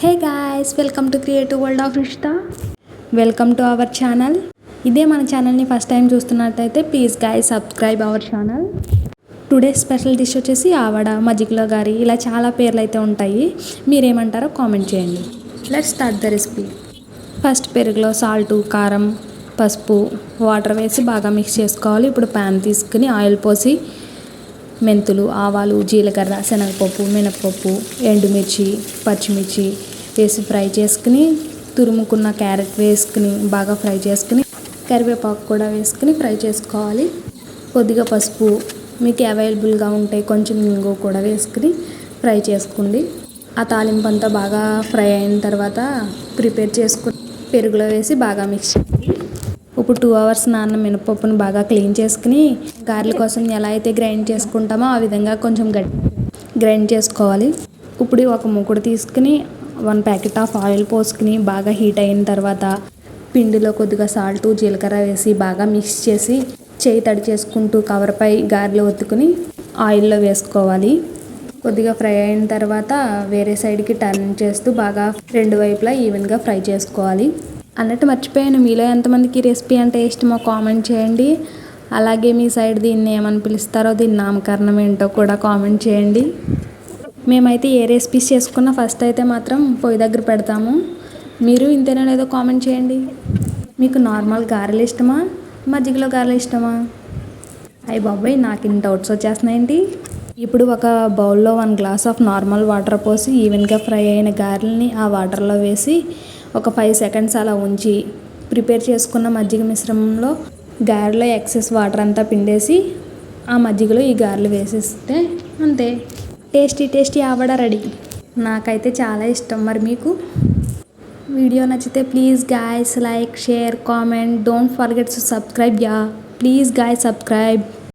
Hey guys welcome to creative world of Rishta welcome to our channel. ఇదే మన ఛానల్ని first time చూస్తున్నట్టయితే please guys subscribe our channel. Today special dish వచ్చేసి ఆవడ మజ్జిగలో గారి ఇలా చాలా పేర్లు అయితే ఉంటాయి. మీరేమంటారో కామెంట్ చేయండి. Let's start the recipe. First పెరుగులో సాల్ట్ కారం పసుపు వాటర్ వేసి బాగా మిక్స్ చేసుకోవాలి. ఇప్పుడు ప్యాన్ తీసుకుని ఆయిల్ పోసి మెంతులు ఆవాలు జీలకర్ర శనగపప్పు మినపప్పు ఎండుమిర్చి పచ్చిమిర్చి వేసి ఫ్రై చేసుకుని తురుముకున్న క్యారెట్ వేసుకుని బాగా ఫ్రై చేసుకుని కరివేపాకు కూడా వేసుకుని ఫ్రై చేసుకోవాలి. కొద్దిగా పసుపు మీకు అవైలబుల్గా ఉంటే కొంచెం ఇంగు కూడా వేసుకుని ఫ్రై చేసుకోండి. ఆ తాలింపు అంతా బాగా ఫ్రై అయిన తర్వాత ప్రిపేర్ చేసుకుని పెరుగులో వేసి బాగా మిక్స్ చేయాలి ఇప్పుడు టూ అవర్స్ నాన్న మినపప్పును బాగా క్లీన్ చేసుకుని గారెల కోసం ఎలా అయితే గ్రైండ్ చేసుకుంటామో ఆ విధంగా కొంచెం గట్టి గ్రైండ్ చేసుకోవాలి. ఇప్పుడు ఒక మూకుడు తీసుకుని వన్ ప్యాకెట్ ఆఫ్ ఆయిల్ పోసుకుని బాగా హీట్ అయిన తర్వాత పిండిలో కొద్దిగా సాల్ట్ జీలకర్ర వేసి బాగా మిక్స్ చేసి చేయి తడి చేసుకుంటూ కవర్పై గారెలు ఒత్తుకుని ఆయిల్లో వేసుకోవాలి. కొద్దిగా ఫ్రై అయిన తర్వాత వేరే సైడ్కి టర్న్ చేస్తూ బాగా రెండు వైపులా ఈవెన్గా ఫ్రై చేసుకోవాలి. అన్నట్టు మర్చిపోయాను. మీలో ఎంతమందికి రెసిపీ అంటే ఇష్టమో కామెంట్ చేయండి. అలాగే మీ సైడ్ దీన్ని ఏమని పిలుస్తారో దీని నామకరణం ఏంటో కూడా కామెంట్ చేయండి. మేమైతే ఏ రెసిపీస్ చేసుకున్నా ఫస్ట్ అయితే మాత్రం పొయ్యి దగ్గర పెడతాము. మీరు ఇంతేనా లేదో కామెంట్ చేయండి. మీకు నార్మల్ గారెలు ఇష్టమా? మజ్జిగలో గారెలు ఇష్టమా? అయ్యి బాబాయ్ నాకు ఇన్ని డౌట్స్ వచ్చేస్తున్నాయండి. ఇప్పుడు ఒక బౌల్లో one glass of normal water పోసి ఈవెన్గా ఫ్రై అయిన గారెల్ని ఆ వాటర్లో వేసి ఒక ఫైవ్ సెకండ్స్ అలా ఉంచి ప్రిపేర్ చేసుకున్న మజ్జిగ మిశ్రమంలో గారెలో ఎక్సెస్ వాటర్ అంతా పిండేసి ఆ మజ్జిగలో ఈ గారెలు వేసేస్తే అంతే. టేస్టీ టేస్టీ ఆవడ రెడీ నాకైతే చాలా ఇష్టం మరి మీకు. వీడియో నచ్చితే please guys like share comment don't forget to subscribe yeah please guys subscribe